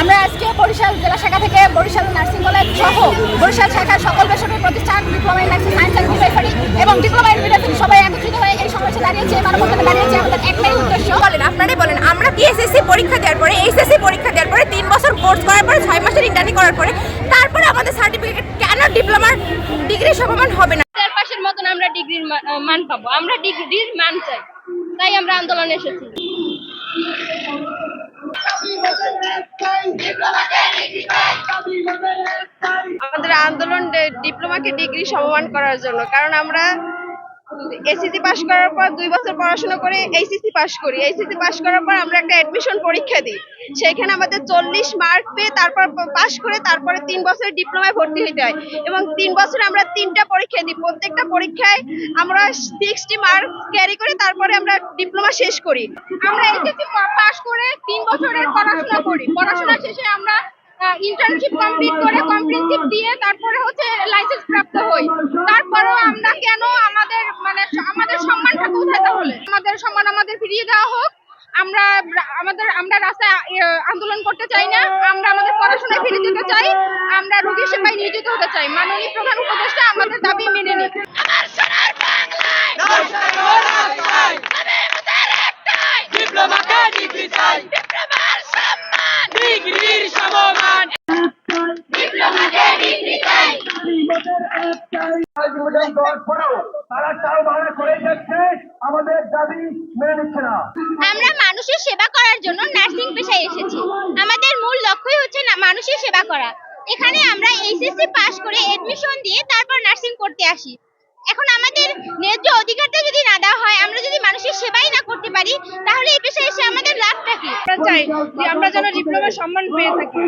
আমরা আজকে বরিশাল জেলা শাখা থেকে বরিশাল নার্সিং কলেজ সহ বরিশাল শাখার সকল বেসরকারি প্রতিষ্ঠান diploma nursing science and midwifery এবং ডিপ্লোমা ইন সবাই একত্রিত হয়ে এই সমাবেশে দাঁড়িয়েছে। মানববন্ধনে দাঁড়িয়েছে আমাদের একটাই উদ্দেশ্য। বলেন, আপনারাই বলেন, আমরা কি এসএসসি পরীক্ষা দেওয়ার পরে এইচএসসি পরীক্ষা দেওয়ার পরে তিন বছর কোর্স করার পরে, ছয় মাসের ইন্টার্নি করার পরে, তারপরে আমাদের সার্টিফিকেট কেন ডিপ্লোমার ডিগ্রি সমমান হবে না? মতন আমরা ডিগ্রির মান পাবো। আমরা ডিগ্রির মান চাই। তাই আমরা আন্দোলনে এসেছি। আমাদের আন্দোলন ডিপ্লোমাকে ডিগ্রি সমমান করার জন্য। কারণ আমরা এসএসসি পাস করার পর দুই বছর পড়াশোনা করে এইচএসসি পাস করি। এইচএসসি পাস করার পর আমরা একটা অ্যাডমিশন পরীক্ষা দিই। সেখানে আমাদের চল্লিশ মার্ক পেয়ে তারপর পাস করে তারপরে তিন বছর ডিপ্লোমায় ভর্তি হতে হয়। এবং তিন বছর আমরা তিনটা পরীক্ষা দিই। প্রত্যেকটা পরীক্ষায় আমরা সিক্সটি মার্ক ক্যারি করে তারপরে আমরা ডিপ্লোমা শেষ করি। আমরা এসএসসি পাস করে তিন বছরের পড়াশোনা করি। পড়াশোনা শেষে আমরা ইন্টার্নশিপ কমপ্লিট করে কমপ্লিটশিপ দিয়ে তারপরে হচ্ছে লাইসেন্স প্রাপ্ত হই। আমরা কেন আমাদের মানে আমাদের সম্মানটা কোথায় তাহলে? আমাদের সম্মান আমাদের ফিরিয়ে দেওয়া হোক। আমরা আমাদের, আমরা রাস্তায় আন্দোলন করতে চাই না। আমরা আমাদের পড়াশোনায় ফিরে যেতে চাই। আমরা রোগী সেবায় নিয়োজিত হতে চাই। মাননীয় প্রধান উপদেষ্টা আমাদের দাবি মেনে নিক ডিপ্লোমাকে ডিগ্রি চাই ডিপ্লোমার সম্মান ডিগ্রির সমমান আলটিমেটাম দেওয়ার পরেও আমরা মানুষের সেবা করার জন্য নার্সিং পেশায় এসেছি। আমাদের মূল লক্ষ্যই হচ্ছে না মানুষের সেবা করা। এখানে আমরা এইচএসসি পাশ করে এডমিশন দিয়ে তারপর নার্সিং করতে আসি। এখন আমাদের ন্যায্য অধিকারটা যদি না দেওয়া হয়, আমরা যদি মানুষের সেবাই না করতে পারি, তাহলে এই পেশায় এসে আমাদের লাভটা কি? আমরা চাই যে আমরা যেন ডিপ্লোমার সম্মান পেয়ে থাকি।